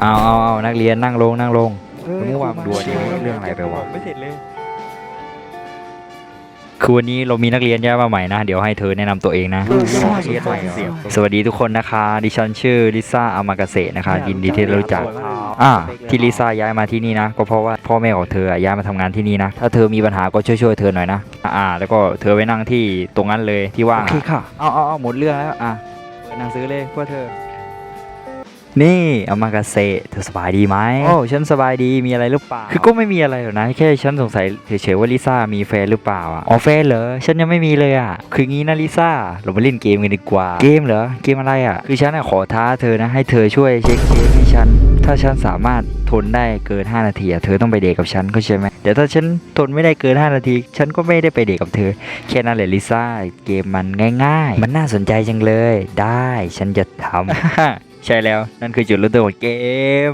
เอาเอาเอานักเรียนนั่งลงนั่งลงเมื่อวานมึงดูอันนี้เรื่องอะไรไปวะไม่เสร็จเลยคือวันนี้เรามีนักเรียนย้ายมาใหม่นะ เดี๋ยวให้เธอแนะนำตัวเองนะสวัสดีครับสวัสดีทุกคนนะคะ ดิฉันชื่อลิซ่าอามากาเสะนะคะ ยินดีที่ได้รู้จักอ่าที่ลิซ่าย้ายมาที่นี่นะ ก็เพราะว่าพ่อแม่ของเธอย้ายมาทำงานที่นี่นะ ถ้าเธอมีปัญหาก็ช่วยช่วยๆเธอหน่อยนะ อ่า แล้วก็เธอไปนั่งที่ตรงนั้นเลยที่ว่างโอเคค่ะเอาเอาเอาหมดเรื่องแล้วอะเปิดหนังสือเลยเพื่อเธอ นี่อามากาเสะเธอสบายดีไหมโอ้ฉันสบายดีมีอะไรหรือเปล่า คือก็ไม่มีอะไรหรอกนะ แค่ฉันสงสัยเฉยๆว่าลิซ่ามีแฟนหรือเปล่าอะอ๋อแฟนเหรอฉันยังไม่มีเลยอะคืองี้นะลิซ่าเรามาเล่นเกมกันดีกว่า เกมเหรอเกมอะไรอะ คือฉันอะขอท้าเธอนะให้เธอช่วยเช็คเกมให้ฉัน ถ้าฉันสามารถทนได้เกิน 5 นาทีอะเธอต้องไปเดทกับฉันเข้าใจไหมแต่ถ้าฉันทนไม่ได้เกิน 5 นาที ฉันก็ไม่ได้ไปเดทกับเธอ แค่นั้นแหละลิซ่าเกมมันง่าย ๆ มันน่าสนใจจังเลย ได้ฉันจะทำ ใช่แล้ว นั่นคือจุดเริ่มต้นของเกม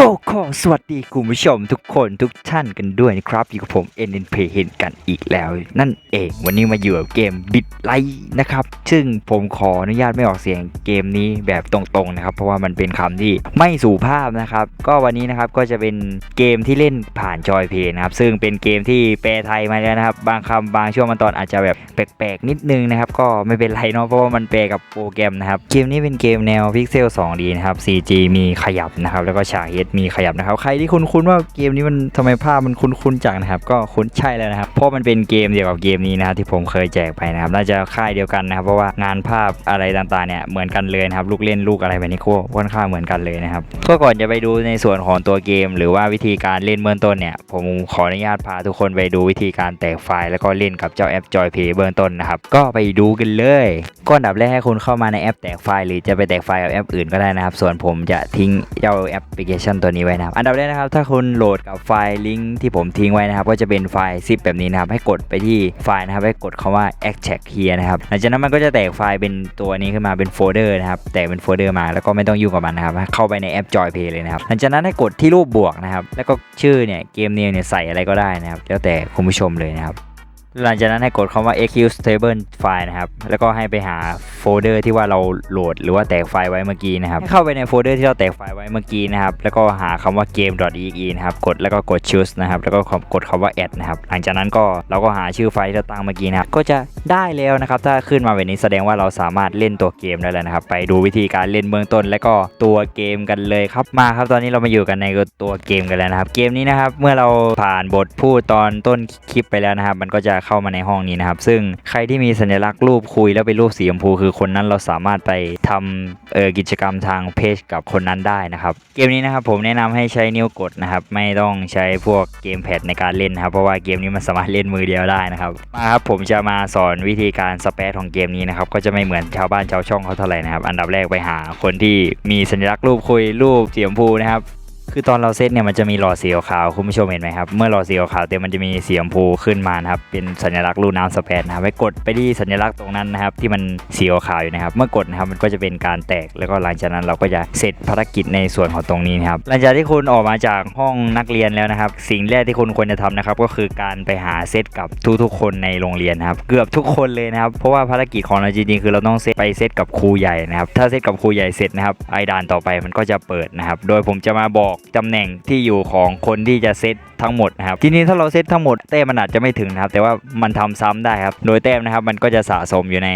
ก็ขอสวัสดีคุณผู้ชมทุกคนทุกท่านกันด้วยนะครับอยู่กับผม NNP เห็นกันอีกแล้ว นั่นเองวันนี้มาอยู่กับเกมบิดไลท์นะครับ ซึ่งผมขออนุญาตไม่ออกเสียงเกมนี้แบบตรงๆนะครับ เพราะว่ามันเป็นคำที่ไม่สุภาพนะครับ ก็วันนี้นะครับก็จะเป็นเกมที่เล่นผ่านจอยเพย์นะครับ ซึ่งเป็นเกมที่แปลไทยมาแล้วนะครับ บางคำบางช่วงบางตอนอาจจะแบบแปลกๆนิดนึงนะครับ ก็ไม่เป็นไรเนาะเพราะว่ามันแปลกับโปรแกรมนะครับเกมนี้เป็นเกมแนวพิกเซล 2D นะครับ CG มีขยับนะครับแล้วก็ฉาก H มีขยับนะครับ ใครที่คุ้นๆว่าเกมนี้มันทำไมภาพมันคุ้นๆจังนะครับ ก็คุ้นใช่แล้วนะครับ เพราะมันเป็นเกมเดียวกับเกมนี้นะครับที่ผมเคยแจกไปนะครับ น่าจะค่ายเดียวกันนะครับ เพราะว่างานภาพอะไรต่างๆเนี่ยเหมือนกันเลยนะครับ ลูกเล่นลูกอะไรแบบนี้ก็ค่อนข้างเหมือนกันเลยนะครับก็ก่อนจะไปดูในส่วนของตัวเกม หรือว่าวิธีการเล่นเบื้องต้นเนี่ย ผมขออนุญาตพาทุกคนไปดูวิธีการแตกไฟล์แล้วก็เล่นกับเจ้าแอป Joy Play เบื้องต้นนะครับ ก็ไปดูกันเลยก็อันดับแรกให้คุณเข้ามาในแอปแตกไฟล์หรือจะไปแตกไฟล์กับแอปอื่นก็ได้นะครับ ส่วนผมจะทิ้งเจ้าแอปพลิเคชันตัวนี้ไว้นะครับ อันดับแรกนะครับ ถ้าคุณโหลดกับไฟล์ลิงก์ที่ผมทิ้งไว้นะครับ ก็จะเป็นไฟล์ zip แบบนี้นะครับ ให้กดไปที่ไฟล์นะครับ ให้กดคำว่า extract here นะครับ หลังจากนั้นมันก็จะแตกไฟล์เป็นตัวนี้ขึ้นมาเป็นโฟลเดอร์นะครับ แตกเป็นโฟลเดอร์มา แล้วก็ไม่ต้องยุ่งกับมันนะครับ เข้าไปในแอป Joy Play เลยนะครับ หลังจากนั้นให้กดที่รูปบวกนะครับ แล้วก็ชื่อเนี่ย เกมเนมเนี่ยใส่อะไรก็ได้นะครับ แล้วแต่คุณผู้ชมเลยนะครับ หลังจากนั้นให้กดคำว่า executable file นะครับ แล้วก็ให้ไปหาโฟ ลเดอร์ที่ว่าเราโหลดหรือว่าแตกไฟล์ไว้เมื่อกี้นะครับให้เข้าไปในโฟลเดอร์ที่เราแตกไฟล์ไว้เมื่อกี้นะครับแล้วก็หาคำว่า game.exe นะครับกดแล้วก็กด choose นะครับแล้วก็กดคำว่า add นะครับหลังจากนั้นก็เราก็หาชื่อไฟล์ที่เราตั้งเมื่อกี้นะครับก็จะได้แล้วนะครับถ้าขึ้นมาแบบนี้แสดงว่าเราสามารถเล่นตัวเกมได้แล้วนะครับไปดูวิธีการเล่นเบื้องต้น และก็ตัวเกมกันเลยครับมาครับตอนนี้เรามาอยู่กันในตัวเกมกันแล้วนะครับเกมนี้นะครับเมื่อเราผ่านบทพูดตอนต้นคลิปไปแล้วนะครับมันก็จะเข้ามาในห้องนี้นะครับซึ่งใครที่มีสัญลักษณ์รูปคุยแล้วเป็นรูปสีชมพูคือคนนั้นเราสามารถไปทำเออกิจกรรมทางเพจกับคนนั้นได้นะครับ เกมนี้นะครับผมแนะนำให้ใช้นิ้วกดนะครับ ไม่ต้องใช้พวกเกมแพดในการเล่นนะครับ เพราะว่าเกมนี้มันสามารถเล่นมือเดียวได้นะครับมาครับผมจะมาสอนวิธีการสเปซของเกมนี้นะครับก็จะไม่เหมือนชาวบ้านชาวช่องเขาเท่าไหร่นะครับ อันดับแรกไปหาคนที่มีสัญลักษณ์รูปคุยรูปเสีชมพูนะครับ คือตอนเราเซตเนี่ยมันจะมีหลอดสีขาวคุณผู้ชมเห็นไหมครับเมื่อหลอดสีขาวเต็มมันจะมีสีชมพูขึ้นมานะครับเป็นสัญลักษณ์รูน้ำสเปซนะครับไปกดไปที่สัญลักษณ์ตรงนั้นนะครับที่มันสีขาวอยู่นะครับเมื่อกดนะครับมันก็จะเป็นการแตกแล้วก็หลังจากนั้นเราก็จะเสร็จภารกิจในส่วนของตรงนี้นะครับหลังจากที่คุณออกมาจากห้องนักเรียนแล้วนะครับ สิ่งแรกที่คุณควรจะทำนะครับก็คือการไปหาเซตกับทุกๆคนในโรงเรียนนะครับเกือบทุกคนเลยนะครับเพราะว่าภารกิจของเราจริงๆคือเราต้องเซตไปเซตกับครูใหญ่นะครับถ้าเซตกับครูใหญ่เสร็จนะครับไอด่านต่อไปมันก็จะเปิดนะครับโดยผมจะมาบอกตำแหน่งที่อยู่ของคนที่จะเซตทั้งหมดนะครับทีนี้ถ้าเราเซตทั้งหมดแต้มมันอาจจะไม่ถึงนะครับ แต่ว่ามันทำซ้ำได้ครับ โดยแต้มนะครับมันก็จะสะสมอยู่ใน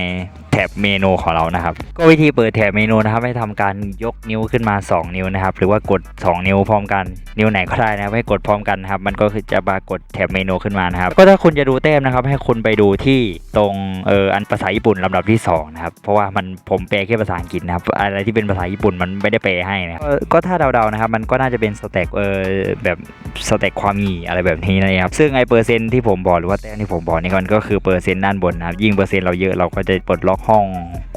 บเมนูของเรานะครับ ก็วิธีเปิดแถบเมนูนะครับ ให้ทำการยกนิ้วขึ้นมา 2 นิ้วนะครับ หรือว่ากด 2 นิ้วพร้อมกัน นิ้วไหนก็ได้นะครับ ให้กดพร้อมกันนะครับ มันก็คือจะปรากฏแถบเมนูขึ้นมานะครับ ก็ถ้าคุณจะดูแต้มนะครับ ให้คุณไปดูที่ตรงเอออันภาษาญี่ปุ่นลำดับที่สองนะครับ เพราะว่ามันผมแปลแค่ภาษาอังกฤษนะครับ อะไรที่เป็นภาษาญี่ปุ่นมันไม่ได้แปลให้นะ ก็ถ้าเดาๆนะครับ มันก็น่าจะเป็นสแต็กเออแบบ สแต็กความหยี่อะไรแบบนี้นะครับซึ่งไอเปอร์เซ็นต์ที่ผมบอกหรือว่าแต้มที่ผมบอกนี่มันก็คือเปอร์เซ็นต์ด้านบนนะครับยิ่งเปอร์เซ็นต์เราเยอะเราก็จะปลดล็อกห้อง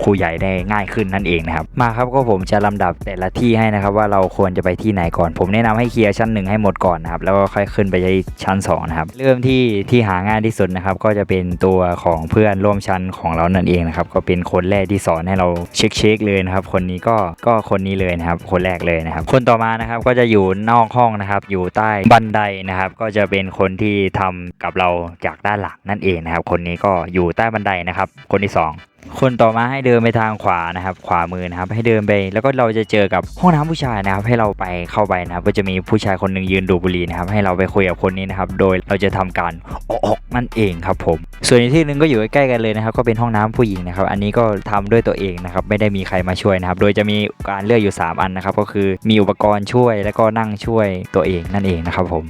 ครูใหญ่ได้ง่ายขึ้นนั่นเองนะครับมาครับก็ผมจะลำดับแต่ละที่ให้นะครับว่าเราควรจะไปที่ไหนก่อน ผมแนะนำให้เคลียร์ชั้นหนึ่งให้หมดก่อนนะครับแล้วก็ค่อยขึ้นไปที่ชั้นสองนะครับเริ่มที่ที่หาง่ายที่สุดนะครับก็จะเป็นตัวของเพื่อนร่วมชั้นของเรานั่นเองนะครับก็เป็นคนแรกที่สอนให้เราเช็คเช็คเลยนะครับคนนี้ก็ก็คนนี้เลยนะครับคนแรกเลยนะครับคนต่อมานะครับก็จะอยู่นอกห้องนะครับอยู่ใต้บันไดนะครับ ก็จะเป็นคนที่ทำกับเราจากด้านหลังนั่นเองนะครับ คนนี้ก็อยู่ใต้บันไดนะครับ คนที่สอง คนต่อมาให้เดินไปทางขวานะครับ ขวามือนะครับ ให้เดินไป แล้วก็เราจะเจอกับห้องน้ำผู้ชายนะครับ ให้เราไปเข้าไปนะครับ ก็จะมีผู้ชายคนหนึ่งยืนดูบุหรี่นะครับ ให้เราไปคุยกับคนนี้นะครับ โดยเราจะทำการออกนั่นเองครับผม ส่วนอีกที่หนึ่งก็อยู่ใกล้ๆกันเลยนะครับ ก็เป็นห้องน้ำผู้หญิงนะครับ อันนี้ก็ทำด้วยตัวเองนะครับ ไม่ได้มีใครมาช่วยนะครับ โดยจะมีการเลือกอยู่ 3 อันนะครับ ก็คือมีอุปกรณ์ช่วย แล้วก็นั่งช่วยตัวเองนั่นเองนะครับผม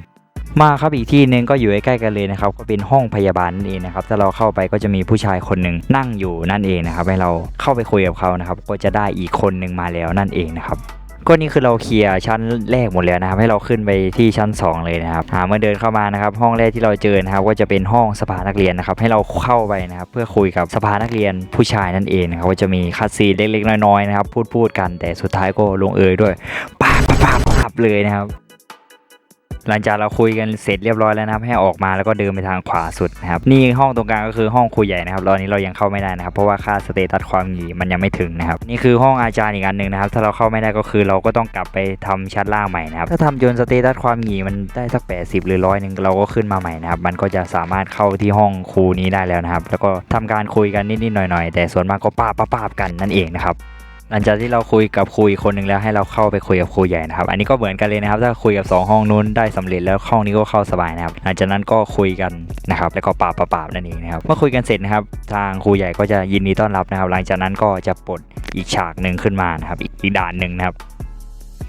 มาครับอีกที่หนึ่งก็อยู่ใกล้ๆกันเลยนะครับก็เป็นห้องพยาบาลนั่นเองนะครับถ้าเราเข้าไปก็จะมีผู้ชายคนหนึ่งนั่งอยู่นั่นเองนะครับให้เราเข้าไปคุยกับเขานะครับก็จะได้อีกคนหนึ่งมาแล้วนั่นเองนะครับก็นี่คือเราเคลียร์ชั้นแรกหมดแล้วนะครับ ให้เราขึ้นไปที่ชั้น 2 เลยนะครับหาเมื่อเดินเข้ามานะครับ ห้องแรกที่เราเจอนะครับก็จะเป็นห้องสภานักเรียนนะครับ ให้เราเข้าไปนะครับ เพื่อคุยกับสภานักเรียนผู้ชายนั่นเองนะครับก็จะมีคัดซีเล็กๆน้อยๆนะครับ พูดๆกันแต่สุดท้ายก็ลงเอยด้วยปาปาบปาบปาบเลยนะครับ หลังจากเราคุยกันเสร็จเรียบร้อยแล้วนะครับ ให้ออกมาแล้วก็เดินไปทางขวาสุดนะครับ นี่ห้องตรงกลางก็คือห้องครูใหญ่นะครับตอนนี้เรายังเข้าไม่ได้นะครับ เพราะว่าค่าสเตตัสความหยีมันยังไม่ถึงนะครับ นี่คือห้องอาจารย์อีกอันหนึ่งนะครับ ถ้าเราเข้าไม่ได้ก็คือเราก็ต้องกลับไปทำชั้นล่างใหม่นะครับ ถ้าทำจนสเตตัสความหยีมันได้สัก 80 หรือร้อยหนึ่งเราก็ขึ้นมาใหม่นะครับ มันก็จะสามารถเข้าที่ห้องครูนี้ได้แล้วนะครับ แล้วก็ทำการคุยกันนิดๆหน่อยๆ แต่ส่วนมากก็ป้าป้าป้ากันนั่นเองนะครับ หลังจากที่เราคุยกับครูอีกคนหนึ่งแล้วให้เราเข้าไปคุยกับครูใหญ่นะครับ อันนี้ก็เหมือนกันเลยนะครับ ถ้าคุยกับ 2 ห้องนู้นได้สำเร็จแล้วห้องนี้ก็เข้าสบายนะครับหลังจากนั้นก็คุยกันนะครับแล้วก็ปาบปราบนั่นเองนะครับเมื่อคุยกันเสร็จนะครับ ทางครูใหญ่ก็จะยินดีต้อนรับนะครับ หลังจากนั้นก็จะปลดอีกฉากหนึ่งขึ้นมานะครับอีกอีกด่านหนึ่งนะครับ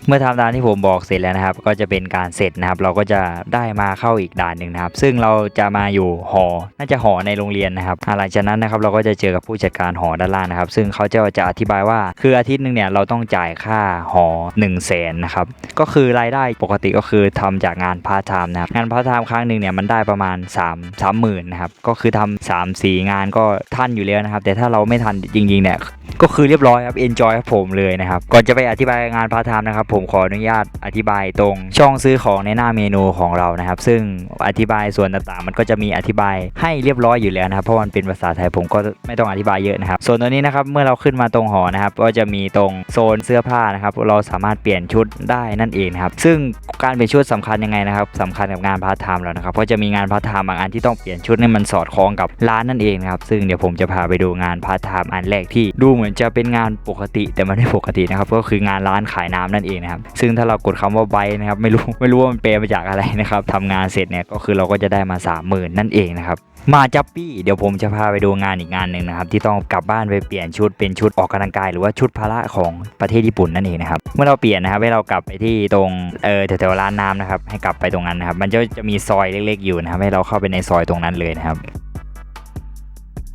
เมื่อทำตามที่ผมบอกเสร็จแล้วนะครับ ก็จะเป็นการเสร็จนะครับ เราก็จะได้มาเข้าอีกด่านหนึ่งนะครับ ซึ่งเราจะมาอยู่หอ น่าจะหอในโรงเรียนนะครับหลังจากนั้นนะครับเราก็จะเจอกับผู้จัดการหอด้านล่างนะครับ ซึ่งเขาจะจะอธิบายว่า คืออาทิตย์หนึ่งเนี่ยเราต้องจ่ายค่าหอ1นึ่งแสนนะครับก็คือรายได้ปกติก็คือทำจากงานพาร์ทไทม์นะครับงานพาร์ทไทม์ครั้งหนึ่งเนี่ยมันได้ประมาณ3 3หมื่นนะครับก็คือทำสามสี่งานก็ทันอยู่แล้วนะครับ แต่ถ้าเราไม่ทันจริงๆเนี่ยก็คือเรียบร้อยครับ enjoy ครับผมเลยนะครับก่อนจะไปอธิบายงานพาร์ทไทม์นะครับผมขออนุญาตอธิบายตรงช่องซื้อของในหน้าเมนูของเรานะครับ ซึ่งอธิบายส่วนต่างๆ มันก็จะมีอธิบายให้เรียบร้อยอยู่แล้วนะครับเพราะมันเป็นภาษาไทยผมก็ไม่ต้องอธิบายเยอะนะครับ ส่วนตัวนี้นะครับเมื่อเราขึ้นมาตรงหอนะครับ ก็จะมีตรงโซนเสื้อผ้านะครับ เราสามารถเปลี่ยนชุดได้นั่นเองครับ ซึ่งการเปลี่ยนชุดสำคัญยังไงนะครับสำคัญกับงานพาร์ทไทม์แล้วนะครับเพราะจะมีงานพาร์ทไทม์บางอันที่ต้องเปลี่ยนชุดให้มันสอดคล้องกับร้านนั่นเองนะครับซึ่งเดี๋ยวผมจะพาไปดูงานพาร์ทไทม์อันแรกที่ดูเหมือนจะเป็นงานปกติแต่มันไม่ปกตินะครับก็คืองานร้านขายน้ำนั่นเองนะครับ ซึ่งถ้าเรากดคำว่าไบนะครับไม่รู้ไม่รู้ว่ามันเปลมาจากอะไรนะครับทำงานเสร็จเนี่ยก็คือเราก็จะได้มา 30,000 นั่นเองนะครับมาจับปี้เดี๋ยวผมจะพาไปดูงานอีกงานหนึ่งนะครับที่ต้องกลับบ้านไปเปลี่ยนชุดเป็นชุดออกกำลังกาย หรือว่าชุดพละของประเทศญี่ปุ่นนั่นเองนะครับเมื่อเราเปลี่ยนนะครับให้เรากลับไปที่ตรงเออแถวๆร้านน้ำนะครับให้กลับไปตรงนั้นนะครับมันจะจะมีซอยเล็กๆอยู่นะครับให้เราเข้าไปในซอยตรงนั้นเลยนะครับ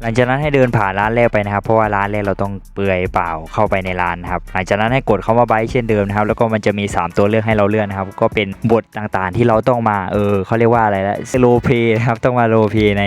หลังจากนั้นให้เดินผ่านร้านแรกไปนะครับ เพราะว่าร้านแรกเราต้องเปลือยเปล่าเข้าไปในร้านนะครับ หลังจากนั้นให้กดเข้ามาไบเช่นเดิมนะครับ แล้วก็มันจะมี 3 ตัวเลือกให้เราเลือกนะครับ ก็เป็นบทต่างๆที่เราต้องมา เออเขาเรียกว่าอะไรละโรเพนะครับ ต้องมาโรเพใน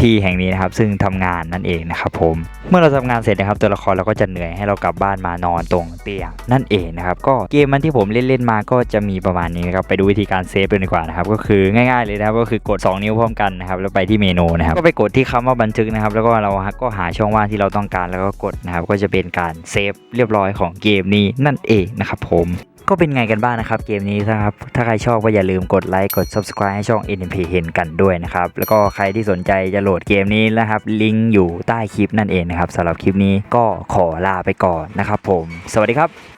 ที่แห่งนี้นะครับ ซึ่งทำงานนั่นเองนะครับผม เมื่อเราทำงานเสร็จนะครับ ตัวละครเราก็จะเหนื่อยให้เรากลับบ้านมานอนตรงเตียงนั่นเองนะครับ ก็เกมมันที่ผมเล่นๆมาก็จะมีประมาณนี้นะครับ ไปดูวิธีการเซฟเลยดีกว่านะครับ ก็คือง่ายๆเลยนะครับ ก็คือกด 2 นิ้วพร้อมกันนะครับ แล้วไปที่เมนูนะครับ ก็ไปกดที่คำว่าบันทึกนะครับแล้วก็เราก็หาช่องว่างที่เราต้องการแล้วก็กดนะครับ ก็จะเป็นการเซฟเรียบร้อยของเกมนี้นั่นเองนะครับผมก็เป็นไงกันบ้างนะครับเกมนี้นะครับถ้าใครชอบก็อย่าลืมกดไลค์กด subscribe ให้ช่อง NMP เห็นกันด้วยนะครับ แล้วก็ใครที่สนใจจะโหลดเกมนี้นะครับ ลิงก์อยู่ใต้คลิปนั่นเองนะครับสำหรับคลิปนี้ก็ขอลาไปก่อนนะครับผม สวัสดีครับ